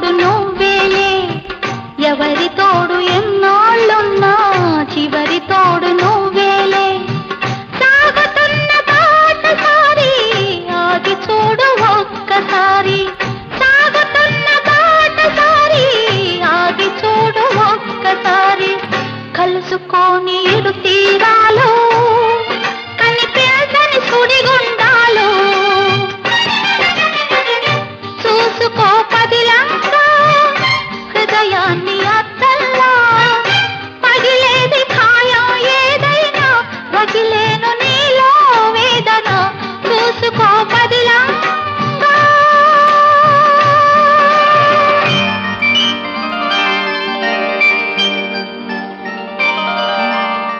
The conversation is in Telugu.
తోడు నువ్వేలే. ఎవరి తోడు ఎన్నాళ్ళున్నా చివరి తోడు నువ్వేలే. సాగుతున్న పాట సారి ఆగి చూడు ఒక్కసారి. సాగుతున్న పాట సారి ఆగి చూడు ఒక్కసారి. కలుసుకొని ఇరు తీరాలో